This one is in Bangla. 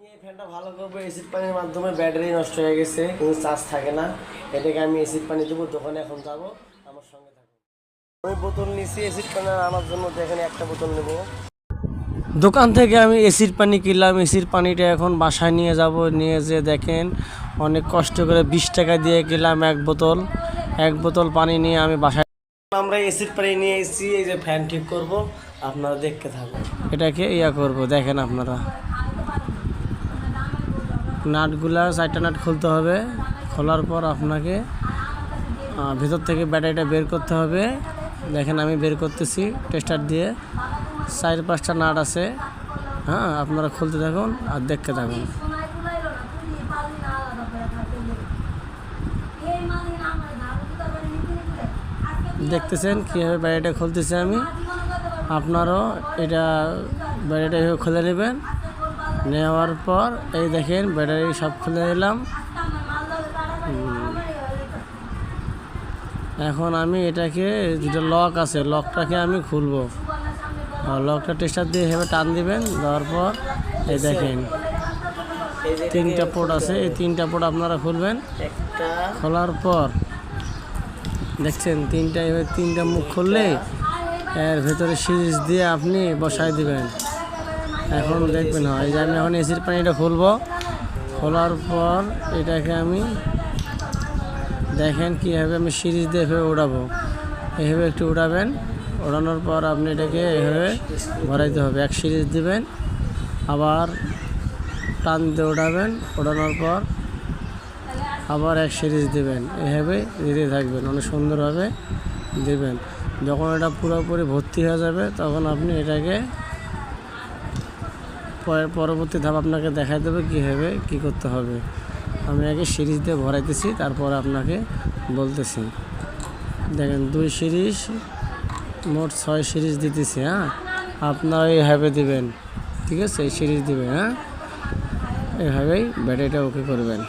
এই ফ্যানটা ভালো করব এসিড পানির মাধ্যমে ব্যাটারি নষ্ট হয়ে গেছে কিন্তু চার্জ থাকে না। এটাকে আমি এসিড পানি দেবো, দোকানে এখন যাব, আমার সঙ্গে থাকব আমি বোতল নিছি এসিড পানি আনার জন্য দেখেন একটা বোতল নেব। দোকান থেকে আমি এসির পানি কিনলাম এসির পানিটা এখন বাসায় নিয়ে যাব, নিয়ে যে দেখেন অনেক কষ্ট করে বিশ টাকা দিয়ে কিনলাম এক বোতল। এক বোতল পানি নিয়ে আমি বাসায় আমরা এসির পানি নিয়ে এসেছি, এই যে ফ্যান ঠিক করব, আপনারা দেখতে থাকুন। এটাকে ইয়া করব, দেখেন আপনারা। নাটগুলা চারটা নাট খুলতে হবে। খোলার পর আপনাকে ভিতর থেকে ব্যাটারিটা বের করতে হবে। দেখেন আমি বের করতেছি টেস্টার দিয়ে। চার পাঁচটা নাট আছে। হ্যাঁ আপনারা খুলতে থাকুন আর দেখতে থাকুন। দেখতেছেন কীভাবে ব্যাটারিটা খুলতেছি আমি। আপনারও এটা ব্যাটারিটা এভাবে খুলে নেবেন। নেওয়ার পর এই দেখেন ব্যাটারি সব খুলে নিলাম এখন আমি এটাকে যেটা লক আছে লকটাকে আমি খুলবো। লকটা টেস্টার দিয়ে এভাবে টান দিবেন দেওয়ার পর এই দেখেন তিনটা পোর্ট আছে এই তিনটা পোর্ট আপনারা খুলবেন। খোলার পর দেখছেন তিনটা এবার তিনটা মুখ খুললে এর ভেতরে সিরিজ দিয়ে আপনি বসায় দিবেন। এখন দেখবেন হয় যে আমি এখন এসির পানিটা খুলবো। খোলার পর এটাকে আমি দেখেন কীভাবে আমি সিরিজ দিয়ে এভাবে উড়াবো। এভাবে একটু উড়াবেন ওড়ানোর পর আপনি এটাকে এভাবে ভরাইতে হবে। এক সিরিজ দিবেন, আবার টান দিয়ে ওড়াবেন ওড়ানোর পর আবার এক সিরিজ দেবেন। এভাবে দিতে থাকবেন, অনেক সুন্দরভাবে দেবেন। যখন এটা পুরোপুরি ভর্তি হয়ে যাবে, তখন আপনি এটাকে পরবর্তী ধাপ আপনাকে দেখাই দেবে কীভাবে কি করতে হবে। আমি আগে সিরিজ দিয়ে ভরাইতেছি, তারপর আপনাকে বলতেছি। দেখেন, দুই সিরিজ, মোট ছয় সিরিজ দিতেছি হ্যাঁ? আপনারা এইভাবে দিবেন, ঠিক আছে? এই সিরিজ দিবেন হ্যাঁ? এইভাবেই ব্যাটারিটা ওকে করবেন।